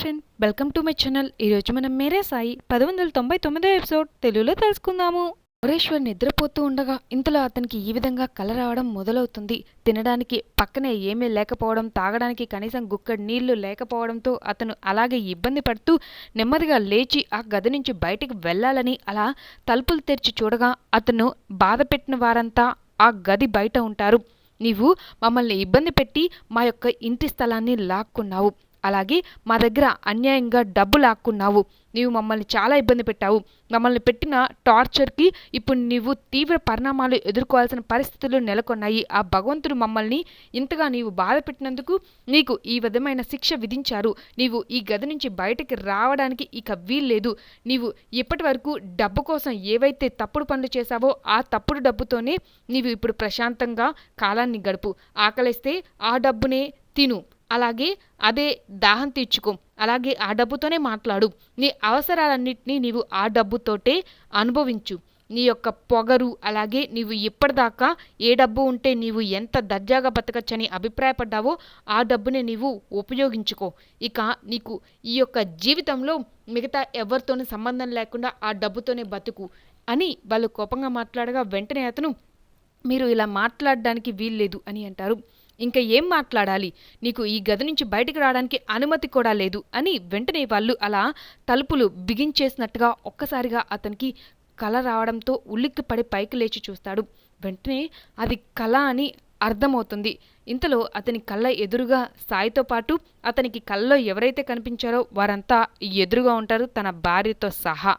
Friend welcome to my channel ఈరోజు మనం మేరే సాయి పది వందల తొంభై తొమ్మిదో ఎపిసోడ్ తెలుగులో తెలుసుకుందాము. మోరేశ్వర్ నిద్రపోతూ ఉండగా ఇంతలో అతనికి ఈ విధంగా కల రావడం మొదలవుతుంది. తినడానికి పక్కనే ఏమీ లేకపోవడం తాగడానికి కనీసం గుక్కడి నీళ్ళు లేకపోవడంతో అతను అలాగే ఇబ్బంది పడుతూ నెమ్మదిగా లేచి ఆ గది నుంచి బయటికి వెళ్ళాలని అలా తలుపులు తెరిచి చూడగా అతను బాధ పెట్టిన వారంతా ఆ గది బయట ఉంటారు. నీవు మమ్మల్ని ఇబ్బంది పెట్టి మా యొక్క ఇంటి స్థలాన్ని లాక్కున్నావు. అలాగే మా దగ్గర అన్యాయంగా డబ్బు లాక్కున్నావు. నీవు మమ్మల్ని చాలా ఇబ్బంది పెట్టావు. మమ్మల్ని పెట్టిన టార్చర్కి ఇప్పుడు నీవు తీవ్ర పరిణామాలు ఎదుర్కోవాల్సిన పరిస్థితులు నెలకొన్నాయి. ఆ భగవంతుడు మమ్మల్ని ఇంతగా నీవు బాధ పెట్టినందుకు నీకు ఈ విధమైన శిక్ష విధించారు. నీవు ఈ గది నుంచి బయటకి రావడానికి ఇక వీల్లేదు. నీవు ఇప్పటి వరకు డబ్బు కోసం ఏవైతే తప్పుడు పనులు చేశావో ఆ తప్పుడు డబ్బుతోనే నీవు ఇప్పుడు ప్రశాంతంగా కాలాన్ని గడుపు. ఆకలిస్తే ఆ డబ్బునే తిను. అలాగే అదే దాహం తీర్చుకో. అలాగే ఆ డబ్బుతోనే మాట్లాడు. నీ అవసరాలన్నింటినీ నీవు ఆ డబ్బుతోటే అనుభవించు. నీ యొక్క పొగరు అలాగే నీవు ఇప్పటిదాకా ఏ డబ్బు ఉంటే నీవు ఎంత దర్జాగా బతకచ్చని అభిప్రాయపడ్డావో ఆ డబ్బుని నీవు ఉపయోగించుకో. ఇక నీకు ఈ యొక్క జీవితంలో మిగతా ఎవరితోనూ సంబంధం లేకుండా ఆ డబ్బుతోనే బతుకు అని వాళ్ళు కోపంగా మాట్లాడగా వెంటనే అతను మీరు ఇలా మాట్లాడడానికి వీల్లేదు అని అంటారు. ఇంకా ఏం మాట్లాడాలి? నీకు ఈ గది నుంచి బయటికి రావడానికి అనుమతి కూడా లేదు అని వెంటనే వాళ్ళు అలా తలుపులు బిగించేసినట్టుగా ఒక్కసారిగా అతనికి కళ రావడంతో ఉల్లిక్కిపడి పైకి లేచి చూస్తాడు. వెంటనే అది కళ అని అర్థమవుతుంది. ఇంతలో అతని కళ్ళ ఎదురుగా సాయితో పాటు అతనికి కళ్ళలో ఎవరైతే కనిపించారో వారంతా ఎదురుగా ఉంటారు తన భార్యతో సహా.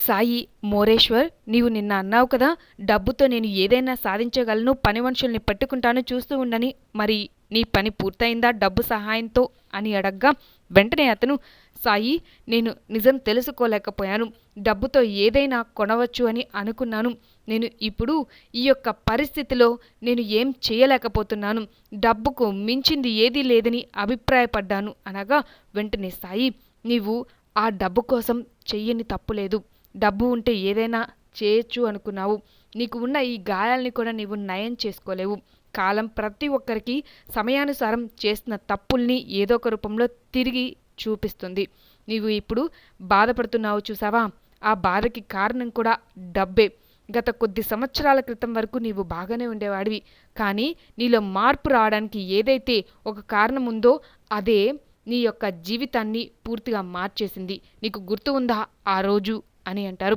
సాయి మోరేశ్వర్ నీవు నిన్న అన్నావు కదా డబ్బుతో నేను ఏదైనా సాధించగలను పని మనుషుల్ని పెట్టుకుంటాను చూస్తూ ఉండని. మరి నీ పని పూర్తయిందా డబ్బు సహాయంతో? అని అడగ్గా వెంటనే అతను సాయి నేను నిజం తెలుసుకోలేకపోయాను. డబ్బుతో ఏదైనా కొనవచ్చు అని అనుకున్నాను. నేను ఇప్పుడు ఈ యొక్క పరిస్థితిలో నేను ఏం చేయలేకపోతున్నాను. డబ్బుకు మించింది ఏదీ లేదని అభిప్రాయపడ్డాను అనగా వెంటనే సాయి నీవు ఆ డబ్బు కోసం చెయ్యని తప్పులేదు డబ్బు ఉంటే ఏదైనా చేయొచ్చు అనుకున్నావు. నీకు ఉన్న ఈ గాయాల్ని కూడా నీవు నయం చేసుకోలేవు. కాలం ప్రతి ఒక్కరికి సమయానుసారం చేసిన తప్పుల్ని ఏదో ఒక రూపంలో తిరిగి చూపిస్తుంది. నీవు ఇప్పుడు బాధపడుతున్నావు చూసావా? ఆ బాధకి కారణం కూడా డబ్బే. గత కొద్ది సంవత్సరాల క్రితం వరకు నీవు బాగానే ఉండేవాడివి. కానీ నీలో మార్పు రావడానికి ఏదైతే ఒక కారణం ఉందో అదే నీ యొక్క జీవితాన్ని పూర్తిగా మార్చేసింది. నీకు గుర్తు ఉందా ఆ రోజు? అని అంటారు.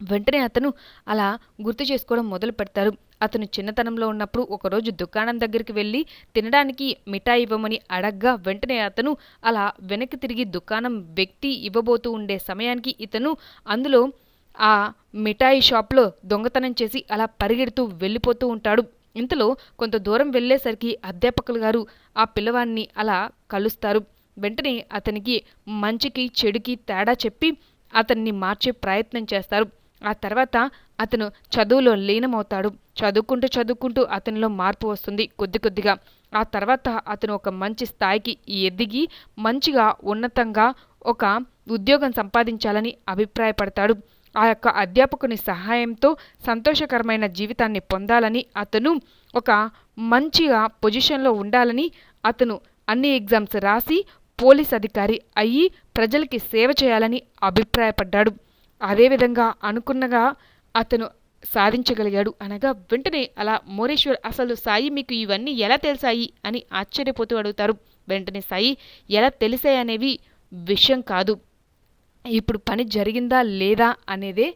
వెంటనే అతను అలా గుర్తు చేసుకోవడం మొదలు పెడతారు. అతను చిన్నతనంలో ఉన్నప్పుడు ఒకరోజు దుకాణం దగ్గరికి వెళ్ళి తినడానికి మిఠాయి ఇవ్వమని అడగ్గా వెంటనే అతను అలా వెనక్కి తిరిగి దుకాణం వ్యక్తి ఇవ్వబోతూ ఉండే సమయానికి ఇతను అందులో ఆ మిఠాయి షాప్లో దొంగతనం చేసి అలా పరిగెడుతూ వెళ్ళిపోతూ ఉంటాడు. ఇంతలో కొంత దూరం వెళ్ళేసరికి అధ్యాపకులు గారు ఆ పిల్లవాడిని అలా కలుస్తారు. వెంటనే అతనికి మంచికి చెడుకి తేడా చెప్పి అతన్ని మార్చే ప్రయత్నం చేస్తారు. ఆ తర్వాత అతను చదువులో లీనమవుతాడు. చదువుకుంటూ చదువుకుంటూ అతనిలో మార్పు వస్తుంది కొద్ది కొద్దిగా. ఆ తర్వాత అతను ఒక మంచి స్థాయికి ఎదిగి మంచిగా ఉన్నతంగా ఒక ఉద్యోగం సంపాదించాలని అభిప్రాయపడతాడు. ఆ యొక్క అధ్యాపకుని సహాయంతో సంతోషకరమైన జీవితాన్ని పొందాలని అతను ఒక మంచిగా పొజిషన్లో ఉండాలని అతను అన్ని ఎగ్జామ్స్ రాసి పోలీస్ అధికారి అయ్యి ప్రజలకి సేవ చేయాలని అభిప్రాయపడ్డాడు. అదేవిధంగా అనుకున్నగా అతను సాధించగలిగాడు అనగా వెంటనే అలా మోరేశ్వర్ అసలు సాయి మీకు ఇవన్నీ ఎలా తెలిసాయి? అని ఆశ్చర్యపోతూ అడుగుతారు. వెంటనే సాయి ఎలా తెలిసాయి అనేవి విషయం కాదు. ఇప్పుడు పని జరిగిందా లేదా అనేదే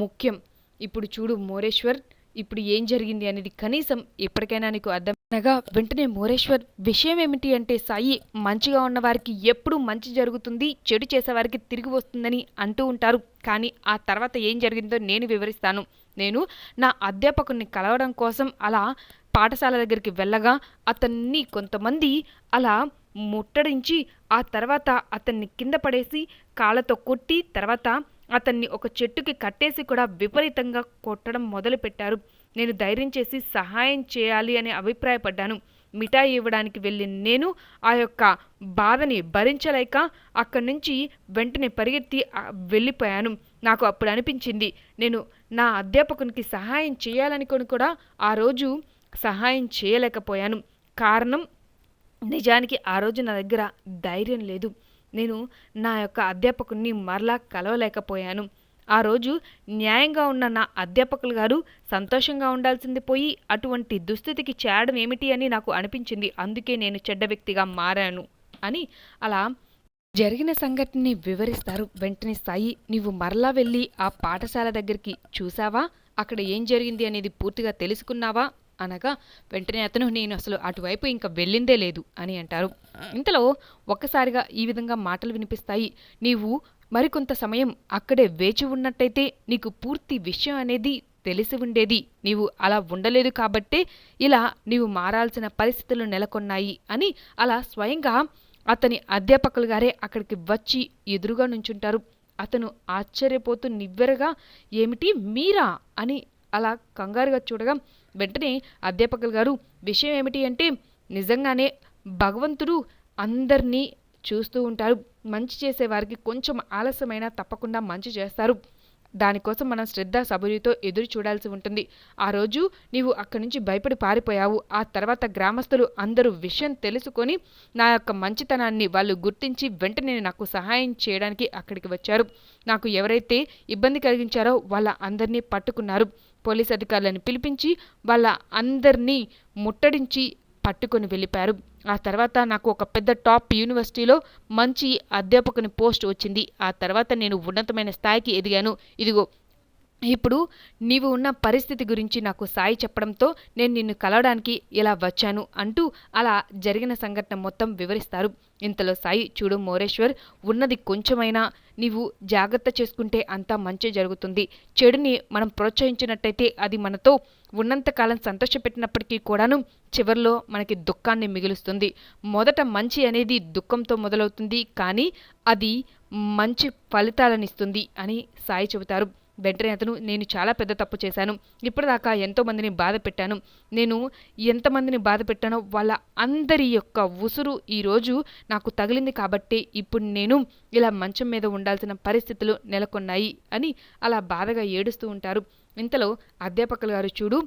ముఖ్యం. ఇప్పుడు చూడు మోరేశ్వర్ ఇప్పుడు ఏం జరిగింది అనేది కనీసం ఎప్పటికైనా నీకు అర్థం అనగా వెంటనే మోరేశ్వర్ విషయం ఏమిటి అంటే సాయి మంచిగా ఉన్న వారికి ఎప్పుడు మంచి జరుగుతుంది చెడు చేసేవారికి తిరిగి వస్తుందని అంటూ ఉంటారు. కానీ ఆ తర్వాత ఏం జరిగిందో నేను వివరిస్తాను. నేను నా అధ్యాపకుని కలవడం కోసం అలా పాఠశాల దగ్గరికి వెళ్ళగా అతన్ని కొంతమంది అలా ముట్టడించి ఆ తర్వాత అతన్ని కింద పడేసి కాళ్ళతో కొట్టి తర్వాత అతన్ని ఒక చెట్టుకి కట్టేసి కూడా విపరీతంగా కొట్టడం మొదలుపెట్టారు. నేను ధైర్యం చేసి సహాయం చేయాలి అని అభిప్రాయపడ్డాను. మిఠాయి ఇవ్వడానికి వెళ్ళిన నేను ఆ యొక్క బాధని భరించలేక అక్కడి నుంచి వెంటనే పరిగెత్తి వెళ్ళిపోయాను. నాకు అప్పుడు అనిపించింది నేను నా అధ్యాపకునికి సహాయం చేయాలనుకొని కూడా ఆ రోజు సహాయం చేయలేకపోయాను. కారణం నిజానికి ఆ రోజు నా దగ్గర ధైర్యం లేదు. నేను నా యొక్క అధ్యాపకుని మరలా కలవలేకపోయాను. ఆ రోజు న్యాయంగా ఉన్న నా అధ్యాపకులు గారు సంతోషంగా ఉండాల్సింది పోయి అటువంటి దుస్థితికి చేరడం ఏమిటి అని నాకు అనిపించింది. అందుకే నేను చెడ్డ వ్యక్తిగా మారాను అని అలా జరిగిన సంఘటనని వివరిస్తారు. వెంటనే సాయి నీవు మరలా వెళ్ళి ఆ పాఠశాల దగ్గరికి చూసావా అక్కడ ఏం జరిగింది అనేది పూర్తిగా తెలుసుకున్నావా? అనగా వెంటనే అతను నేను అసలు అటువైపు ఇంకా వెళ్ళిందే లేదు అని అంటారు. ఇంతలో ఒక్కసారిగా ఈ విధంగా మాటలు వినిపిస్తాయి. నీవు మరికొంత సమయం అక్కడే వేచి ఉన్నట్టయితే నీకు పూర్తి విషయం అనేది తెలిసి ఉండేది. నీవు అలా ఉండలేదు కాబట్టే ఇలా నీవు మారాల్సిన పరిస్థితులు నెలకొన్నాయి అని అలా స్వయంగా అతని అధ్యాపకులు గారే అక్కడికి వచ్చి ఎదురుగా నుంచుంటారు. అతను ఆశ్చర్యపోతూ నివ్వెరగా ఏమిటి మీరా? అని అలా కంగారుగా చూడగా వెంటనే అధ్యాపకులు గారు విషయం ఏమిటి అంటే నిజంగానే భగవంతుడు అందరినీ చూస్తూ ఉంటారు. మంచి చేసేవారికి కొంచెం ఆలస్యమైనా తప్పకుండా మంచి చేస్తారు. దానికోసం మనం శ్రద్ధ సబురితో ఎదురు చూడాల్సి ఉంటుంది. ఆ రోజు నీవు అక్కడి నుంచి భయపడి పారిపోయావు. ఆ తర్వాత గ్రామస్తులు అందరూ విషయం తెలుసుకొని నా యొక్క మంచితనాన్ని వాళ్ళు గుర్తించి వెంటనే నాకు సహాయం చేయడానికి అక్కడికి వచ్చారు. నాకు ఎవరైతే ఇబ్బంది కలిగించారో వాళ్ళ అందరినీ పట్టుకున్నారు. పోలీస్ అధికారులను పిలిపించి వాళ్ళ అందరినీ ముట్టడించి పట్టుకొని వెళ్ళిపారు ఆ తర్వాత నాకు ఒక పెద్ద టాప్ యూనివర్సిటీలో మంచి అధ్యాపకుని పోస్ట్ వచ్చింది. ఆ తర్వాత నేను ఉన్నతమైన స్థాయికి ఎదిగాను. ఇదిగో ఇప్పుడు నీవు ఉన్న పరిస్థితి గురించి నాకు సాయి చెప్పడంతో నేను నిన్ను కలవడానికి ఇలా వచ్చాను అంటూ అలా జరిగిన సంఘటన మొత్తం వివరిస్తారు. ఇంతలో సాయి చూడు మోరేశ్వర్ ఉన్నది కొంచెమైనా నీవు జాగ్రత్త చేసుకుంటే అంతా మంచి జరుగుతుంది. చెడుని మనం ప్రోత్సహించినట్టయితే అది మనతో ఉన్నంతకాలం సంతోషపెట్టినప్పటికీ కూడాను చివరిలో మనకి దుఃఖాన్ని మిగులుస్తుంది. మొదట మంచి అనేది దుఃఖంతో మొదలవుతుంది కానీ అది మంచి ఫలితాలనిస్తుంది అని సాయి చెబుతారు. వెంటనే అతను నేను చాలా పెద్ద తప్పు చేశాను. ఇప్పటిదాకా ఎంతోమందిని బాధ పెట్టాను. నేను ఎంతమందిని బాధ పెట్టానో వాళ్ళ అందరి యొక్క ఉసురు ఈరోజు నాకు తగిలింది కాబట్టి ఇప్పుడు నేను ఇలా మంచం మీద ఉండాల్సిన పరిస్థితులు నెలకొన్నాయి అని అలా బాధగా ఏడుస్తూ ఉంటారు. ఇంతలో అధ్యాపకులు గారు చూడు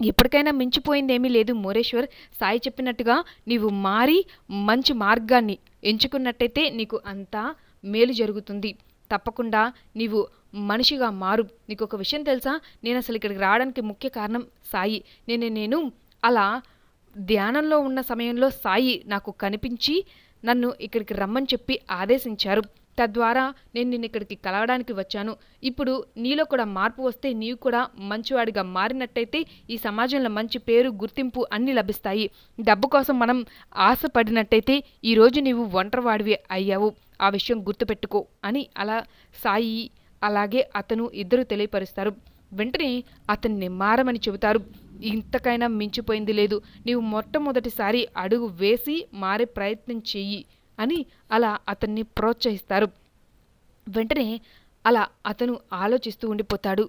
ఇప్పటికైనా మించిపోయిందేమీ లేదు మోరేశ్వర్. సాయి చెప్పినట్టుగా నీవు మారి మంచి మార్గాన్ని ఎంచుకున్నట్టయితే నీకు అంతా మేలు జరుగుతుంది. తప్పకుండా నీవు మనిషిగా మారు. నీకు ఒక విషయం తెలుసా? నేను అసలు ఇక్కడికి రావడానికి ముఖ్య కారణం సాయి. నేను నేను అలా ధ్యానంలో ఉన్న సమయంలో సాయి నాకు కనిపించి నన్ను ఇక్కడికి రమ్మని చెప్పి ఆదేశించారు. తద్వారా నేను నిన్ను ఇక్కడికి కలవడానికి వచ్చాను. ఇప్పుడు నీలో కూడా మార్పు వస్తే నీవు కూడా మంచివాడిగా మారినట్టయితే ఈ సమాజంలో మంచి పేరు గుర్తింపు అన్నీ లభిస్తాయి. డబ్బు కోసం మనం ఆశపడినట్టయితే ఈరోజు నీవు ఒంటరివాడివి అయ్యావు. ఆ విషయం గుర్తుపెట్టుకో అని అలా సాయి అలాగే అతను ఇద్దరు తెలియపరుస్తారు. వెంటనే అతన్ని మారమని చెబుతారు. ఇంతకైనా మించిపోయింది లేదు. నీవు మొట్టమొదటిసారి అడుగు వేసి మారే ప్రయత్నం చెయ్యి అని అలా అతన్ని ప్రోత్సహిస్తారు. వెంటనే అలా అతను ఆలోచిస్తూ ఉండిపోతాడు.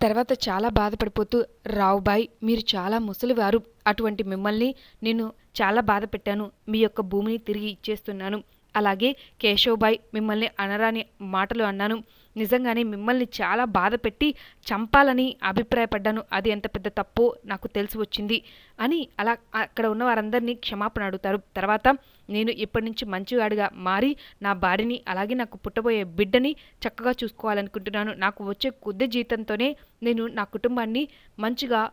తర్వాత చాలా బాధపడిపోతూ రావుబాయ్ మీరు చాలా ముసలివారు. అటువంటి మిమ్మల్ని నేను చాలా బాధ పెట్టాను. మీ యొక్క భూమిని తిరిగి ఇచ్చేస్తున్నాను. అలాగే కేశవ్బాయ్ మిమ్మల్ని అనరాని మాటలు అన్నాను. నిజంగానే మిమ్మల్ని చాలా బాధ పెట్టి చంపాలని అభిప్రాయపడ్డాను. అది ఎంత పెద్ద తప్పో నాకు తెలిసి వచ్చింది అని అలా అక్కడ ఉన్న వారందరినీ క్షమాపణ అడుగుతారు. తర్వాత నేను ఇప్పటి నుంచి మంచివాడిగా మారి నా భార్యని అలాగే నాకు పుట్టబోయే బిడ్డని చక్కగా చూసుకోవాలనుకుంటున్నాను. నాకు వచ్చే కొద్ది జీతంతోనే నేను నా కుటుంబాన్ని మంచిగా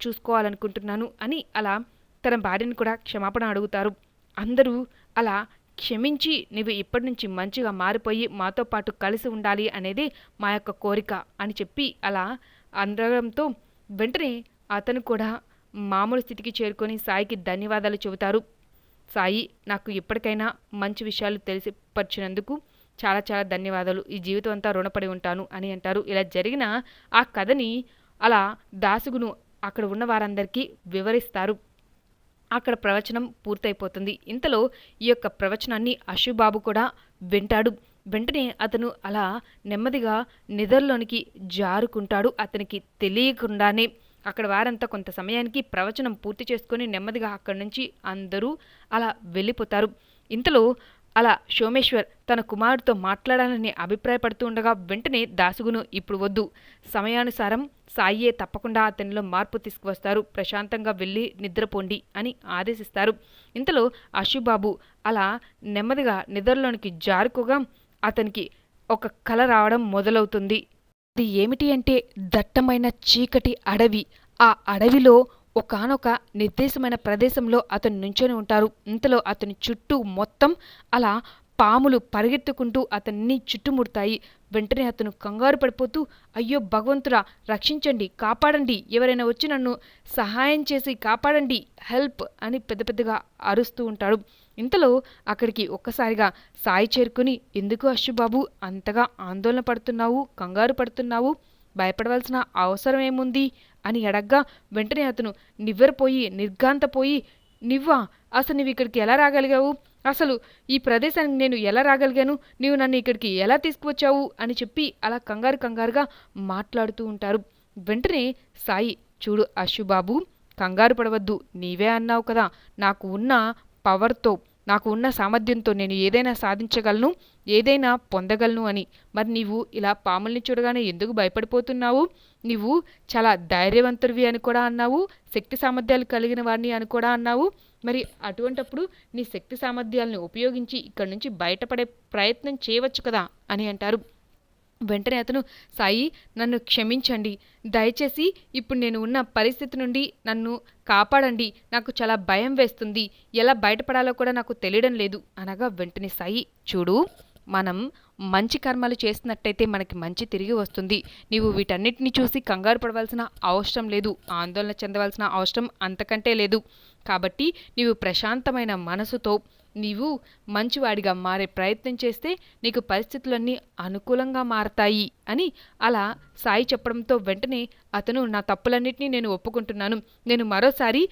చూసుకోవాలనుకుంటున్నాను అని అలా తన భార్యని కూడా క్షమాపణ అడుగుతారు. అందరూ అలా క్షమించి నువ్వు ఇప్పటి నుంచి మంచిగా మారిపోయి మాతో పాటు కలిసి ఉండాలి అనేది మా యొక్క కోరిక అని చెప్పి అలా అందడంతో వెంటనే అతను కూడా మామూలు స్థితికి చేరుకొని సాయికి ధన్యవాదాలు చెబుతారు. సాయి నాకు ఇప్పటికైనా మంచి విషయాలు తెలిసిపరిచినందుకు చాలా చాలా ధన్యవాదాలు. ఈ జీవితం అంతా రుణపడి ఉంటాను అని అంటారు. ఇలా జరిగిన ఆ కథని అలా దాసుగును అక్కడ ఉన్న వారందరికీ వివరిస్తారు. అక్కడ ప్రవచనం పూర్తయిపోతుంది. ఇంతలో ఈ యొక్క ప్రవచనాన్ని అశుబాబు కూడా వింటాడు. వెంటనే అతను అలా నెమ్మదిగా నిద్రలోనికి జారుకుంటాడు. అతనికి తెలియకుండానే అక్కడ వారంతా కొంత సమయానికి ప్రవచనం పూర్తి చేసుకొని నెమ్మదిగా అక్కడి నుంచి అందరూ అలా వెళ్ళిపోతారు. ఇంతలో అలా సోమేశ్వర్ తన కుమారుడితో మాట్లాడాలని అభిప్రాయపడుతూ ఉండగా వెంటనే దాసుగును ఇప్పుడు వద్దు. సమయానుసారం సాయియే తప్పకుండా అతనిలో మార్పు తీసుకువస్తారు. ప్రశాంతంగా వెళ్ళి నిద్రపోండి అని ఆదేశిస్తారు. ఇంతలో అశుబాబు అలా నెమ్మదిగా నిద్రలోనికి జారుకోగా అతనికి ఒక కల రావడం మొదలవుతుంది. అది ఏమిటి అంటే దట్టమైన చీకటి అడవి. ఆ అడవిలో ఒకానొక నిర్దేశమైన ప్రదేశంలో అతను నుంచొని ఉంటారు. ఇంతలో అతని చుట్టూ మొత్తం అలా పాములు పరిగెత్తుకుంటూ అతన్ని చుట్టుముడతాయి. వెంటనే అతను కంగారు పడిపోతూ అయ్యో భగవంతురా రక్షించండి కాపాడండి. ఎవరైనా వచ్చి నన్ను సహాయం చేసి కాపాడండి హెల్ప్ అని పెద్ద పెద్దగా అరుస్తూ ఉంటాడు. ఇంతలో అక్కడికి ఒక్కసారిగా సాయి చేరుకుని ఎందుకు అశ్వుబాబు అంతగా ఆందోళన పడుతున్నావు కంగారు పడుతున్నావు? భయపడవలసిన అవసరం ఏముంది? అని అడగ్గా వెంటనే అతను నివ్వెరపోయి నిర్ఘాంతపోయి నివ్వా అసలు నువ్వు ఇక్కడికి ఎలా రాగలిగావు? అసలు ఈ ప్రదేశానికి నేను ఎలా రాగలిగాను? నీవు నన్ను ఇక్కడికి ఎలా తీసుకువచ్చావు? అని చెప్పి అలా కంగారు కంగారుగా మాట్లాడుతూ ఉంటారు. వెంటనే సాయి చూడు అశుబాబు కంగారు పడవద్దు నీవే అన్నావు కదా నాకు ఉన్న పవర్తో నాకు ఉన్న సామర్థ్యంతో నేను ఏదైనా సాధించగలను ఏదైనా పొందగలను అని. మరి నీవు ఇలా పాముల్ని చూడగానే ఎందుకు భయపడిపోతున్నావు? నీవు చాలా ధైర్యవంతుడివి అని కూడా అన్నావు శక్తి సామర్థ్యాలు కలిగిన వాడిని అని కూడా అన్నావు. మరి అటువంటప్పుడు నీ శక్తి సామర్థ్యాలను ఉపయోగించి ఇక్కడి నుంచి బయటపడే ప్రయత్నం చేయవచ్చు కదా అని అంటారు. వెంటనే అతను సాయి నన్ను క్షమించండి. దయచేసి ఇప్పుడు నేను ఉన్న పరిస్థితి నుండి నన్ను కాపాడండి. నాకు చాలా భయం వేస్తుంది. ఎలా బయటపడాలో కూడా నాకు తెలియడం లేదు. అనగా వెంటనే సాయి చూడు మనం మంచి కర్మలు చేసినట్టయితే మనకి మంచి తిరిగి వస్తుంది. నీవు వీటన్నిటిని చూసి కంగారు పడవలసిన అవసరం లేదు. ఆందోళన చెందవలసిన అవసరం అంతకంటే లేదు. కాబట్టి నీవు ప్రశాంతమైన మనసుతో నీవు మంచివాడిగా మారే ప్రయత్నం చేస్తే నీకు పరిస్థితులన్నీ అనుకూలంగా మారతాయి అని అలా సాయి చెప్పడంతో వెంటనే అతను నా తప్పులన్నింటినీ నేను ఒప్పుకుంటున్నాను. నేను మరోసారి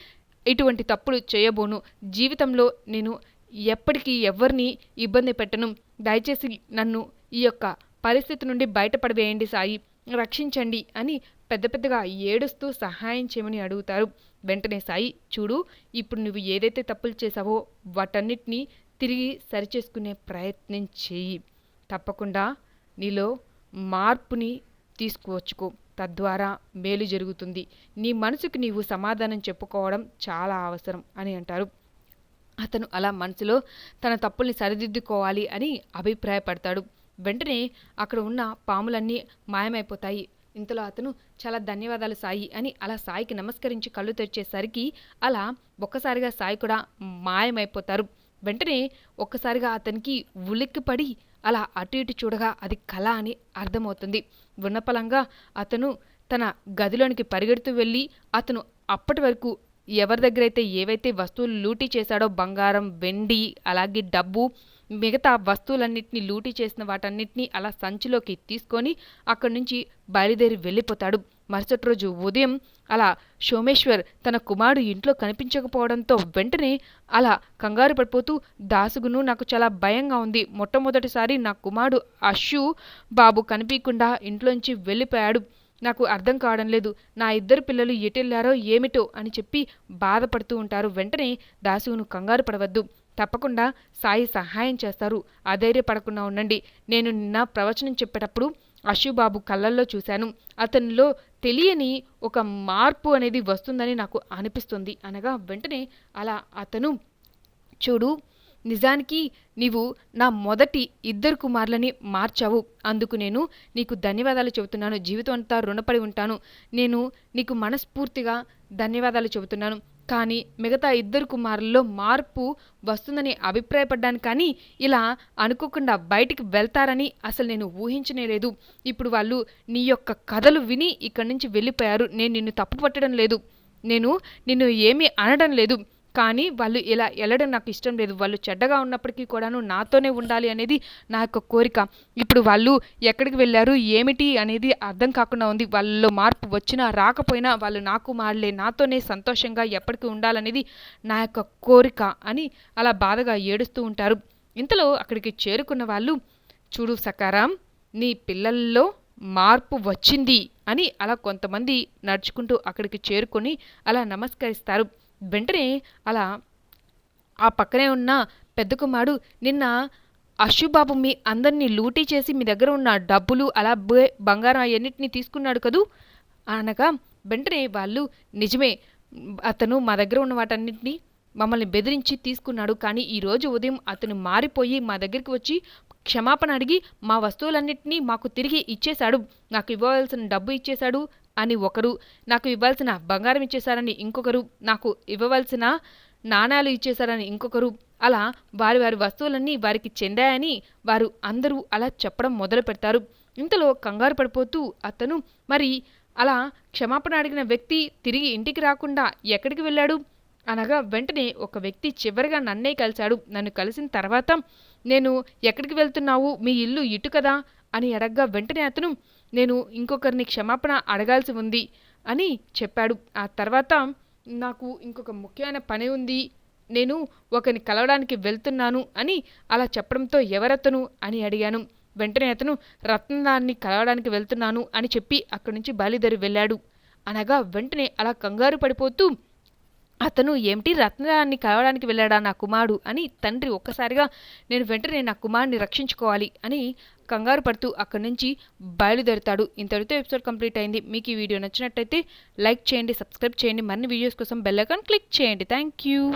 ఇటువంటి తప్పులు చేయబోను. జీవితంలో నేను ఎప్పటికీ ఎవరిని ఇబ్బంది పెట్టను. దయచేసి నన్ను ఈ యొక్క పరిస్థితి నుండి బయటపడవేయండి సాయి. రక్షించండి అని పెద్ద పెద్దగా ఏడుస్తూ సహాయం చేయమని అడుగుతారు. వెంటనే సాయి చూడు ఇప్పుడు నువ్వు ఏదైతే తప్పులు చేశావో వాటన్నిటినీ తిరిగి సరిచేసుకునే ప్రయత్నం చేయి. తప్పకుండా నీలో మార్పుని తీసుకువచ్చుకో. తద్వారా మేలు జరుగుతుంది. నీ మనసుకు నీవు సమాధానం చెప్పుకోవడం చాలా అవసరం అని అంటారు. అతను అలా మనసులో తన తప్పుల్ని సరిదిద్దుకోవాలి అని అభిప్రాయపడతాడు. వెంటనే అక్కడ ఉన్న పాములన్నీ మాయమైపోతాయి. ఇంతలో అతను చాలా ధన్యవాదాలు సాయి అని అలా సాయికి నమస్కరించి కళ్ళు తెరిచేసరికి అలా ఒక్కసారిగా సాయి కూడా మాయమైపోతారు. వెంటనే ఒక్కసారిగా అతనికి ఉలిక్కిపడి అలా అటు ఇటు చూడగా అది కళ అని అర్థమవుతుంది. ఉన్నపలంగా అతను తన గదిలోనికి పరిగెడుతూ వెళ్ళి అతను అప్పటి వరకు ఎవరి దగ్గర అయితే ఏవైతే వస్తువులు లూటీ చేశాడో బంగారం వెండి అలాగే డబ్బు మిగతా వస్తువులన్నింటినీ లూటీ చేసిన వాటన్నిటినీ అలా సంచిలోకి తీసుకొని అక్కడి నుంచి బయలుదేరి వెళ్ళిపోతాడు. మరుసటి రోజు ఉదయం అలా సోమేశ్వర్ తన కుమారుడు ఇంట్లో కనిపించకపోవడంతో వెంటనే అలా కంగారు పడిపోతూ దాసుగును నాకు చాలా భయంగా ఉంది. మొట్టమొదటిసారి నా కుమారుడు అశు బాబు కనిపించకుండా ఇంట్లోంచి వెళ్ళిపోయాడు. నాకు అర్థం కావడం లేదు. నా ఇద్దరు పిల్లలు ఎటెళ్ళారో ఏమిటో అని చెప్పి బాధపడుతూ ఉంటారు. వెంటనే దాసును కంగారు పడవద్దు. తప్పకుండా సాయి సహాయం చేస్తారు. అధైర్యపడకుండా ఉండండి. నేను నిన్న ప్రవచనం చెప్పేటప్పుడు అశుబాబు కళ్ళల్లో చూశాను. అతనిలో తెలియని ఒక మార్పు అనేది వస్తుందని నాకు అనిపిస్తుంది. అనగా వెంటనే అలా అతను చూడు నిజానికి నీవు నా మొదటి ఇద్దరు కుమారులని మార్చావు. అందుకు నేను నీకు ధన్యవాదాలు చెబుతున్నాను. జీవితం అంతా రుణపడి ఉంటాను. నేను నీకు మనస్ఫూర్తిగా ధన్యవాదాలు చెబుతున్నాను. కానీ మిగతా ఇద్దరు కుమారుల్లో మార్పు వస్తుందని అభిప్రాయపడ్డాను కానీ ఇలా అనుకోకుండా బయటికి వెళ్తారని అసలు నేను ఊహించనే లేదు. ఇప్పుడు వాళ్ళు నీ యొక్క కథలు విని ఇక్కడి నుంచి వెళ్ళిపోయారు. నేను నిన్ను తప్పు పట్టడం లేదు. నేను నిన్ను ఏమీ అనడం లేదు. కానీ వాళ్ళు ఇలా వెళ్ళడం నాకు ఇష్టం లేదు. వాళ్ళు చెడ్డగా ఉన్నప్పటికీ కూడాను నాతోనే ఉండాలి అనేది నా యొక్క కోరిక. ఇప్పుడు వాళ్ళు ఎక్కడికి వెళ్ళారు? ఏమిటి అనేది అర్థం కాకుండా ఉంది. వాళ్ళలో మార్పు వచ్చినా రాకపోయినా వాళ్ళు నాకు మాడలే నాతోనే సంతోషంగా ఎప్పటికీ ఉండాలనేది నా యొక్క కోరిక అని అలా బాధగా ఏడుస్తూ ఉంటారు. ఇంతలో అక్కడికి చేరుకున్న వాళ్ళు చూడు సకారం నీ పిల్లల్లో మార్పు వచ్చింది అని అలా కొంతమంది నడుచుకుంటూ అక్కడికి చేరుకొని అలా నమస్కరిస్తారు. వెంటనే అలా ఆ పక్కనే ఉన్న పెద్ద కుమారుడు నిన్న అశుబాబు మీ అందరినీ లూటీ చేసి మీ దగ్గర ఉన్న డబ్బులు అలా బంగారం అవన్నిటిని తీసుకున్నాడు కదూ? అనగా వెంటనే వాళ్ళు నిజమే అతను మా దగ్గర ఉన్న వాటన్నిటిని మమ్మల్ని బెదిరించి తీసుకున్నాడు కానీ ఈరోజు ఉదయం అతను మారిపోయి మా దగ్గరికి వచ్చి క్షమాపణ అడిగి మా వస్తువులన్నింటినీ మాకు తిరిగి ఇచ్చేశాడు నాకు ఇవ్వవలసిన డబ్బు ఇచ్చేశాడు అని ఒకరు నాకు ఇవ్వాల్సిన బంగారం ఇచ్చేశారని ఇంకొకరు నాకు ఇవ్వవలసిన నాణాలు ఇచ్చేశారని ఇంకొకరు అలా వారి వారి వస్తువులన్నీ వారికి చెందాయని వారు అందరూ అలా చెప్పడం మొదలు పెడతారు. ఇంతలో కంగారు పడిపోతూ అతను మరి అలా క్షమాపణ అడిగిన వ్యక్తి తిరిగి ఇంటికి రాకుండా ఎక్కడికి వెళ్ళాడు? అనగా వెంటనే ఒక వ్యక్తి చివరిగా నన్నే కలిశాడు. నన్ను కలిసిన తర్వాత నేను ఎక్కడికి వెళ్తున్నావు? మీ ఇల్లు ఇటు కదా అని అడగ్గా వెంటనే అతను నేను ఇంకొకరిని క్షమాపణ అడగాల్సి ఉంది అని చెప్పాడు. ఆ తర్వాత నాకు ఇంకొక ముఖ్యమైన పని ఉంది. నేను ఒకరిని కలవడానికి వెళ్తున్నాను అని అలా చెప్పడంతో ఎవరతను అని అడిగాను. వెంటనే అతను రత్నాన్ని కలవడానికి వెళ్తున్నాను అని చెప్పి అక్కడి నుంచి బయలుదేరి వెళ్ళాడు. అనగా వెంటనే అలా కంగారు పడిపోతూ అతను ఏమిటి రత్నాన్ని కలవడానికి వెళ్ళాడా నా కుమారుడు? అని తండ్రి ఒక్కసారిగా నేను వెంటనే నా కుమారుని రక్షించుకోవాలి అని కంగారు పడుతూ అక్కడి నుంచి బయలుదేరుతాడు. ఇంతటితో ఎపిసోడ్ కంప్లీట్ అయింది. మీకు ఈ వీడియో నచ్చినట్టయితే లైక్ చేయండి సబ్స్క్రైబ్ చేయండి. మరిన్ని వీడియోస్ కోసం బెల్ ఐకాన్ క్లిక్ చేయండి. Thank you.